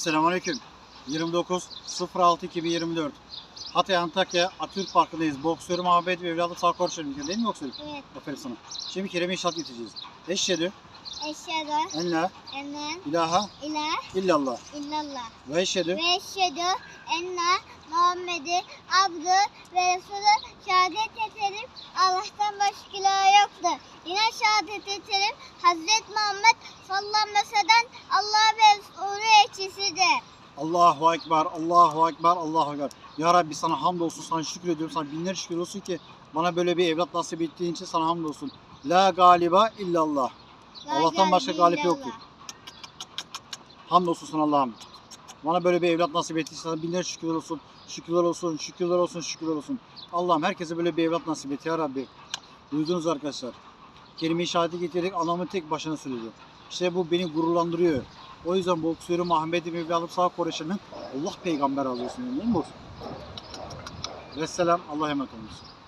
Selamünaleyküm. 29 06 2024. Hatay Antakya Atürk Parkı'ndayız. Boksörüm Ahmet ve evladım sağ konuşuyorum. Değil mi boksörüm? Evet. Aferin sana. Şimdi kelime inşaat getireceğiz. Eşhedü Eşhedü en la enen ilahe ilah illallah. illallah. Ve eşhedü Ve eşhedü enne Muhammed'i abdü ve Resulü şehadet ederim. Allah'tan başka ilah yoktur. Yine şehadet ederim. Hazreti Muhammed sallallahu aleyhi ve sellem Allah ve Resulü elçisidir. Allahu Ekber, Allahu Ekber, Allahu Ekber. Ya Rabbi sana hamdolsun, sana şükür ediyorum. Sana binler şükür olsun ki bana böyle bir evlat nasip ettiğin için sana hamdolsun. La galiba illallah. Allah'tan başka galip yoktur. Hamdolsun sana Allah'ım. Bana böyle bir evlat nasip ettiğin için sana binler şükürler olsun. Şükürler olsun, şükürler olsun, şükürler olsun. Allah'ım herkese böyle bir evlat nasip et ya Rabbi. Duydunuz arkadaşlar. Kelime-i şehadeti getirerek anamın tek başına söyledi. İşte bu beni gururlandırıyor. O yüzden boksörüm Ahmet'i Mevlam sağ Koreşan'ın Allah peygamber alıyorsun. Değil mi? Vesselam. Allah'a emanet olunuz.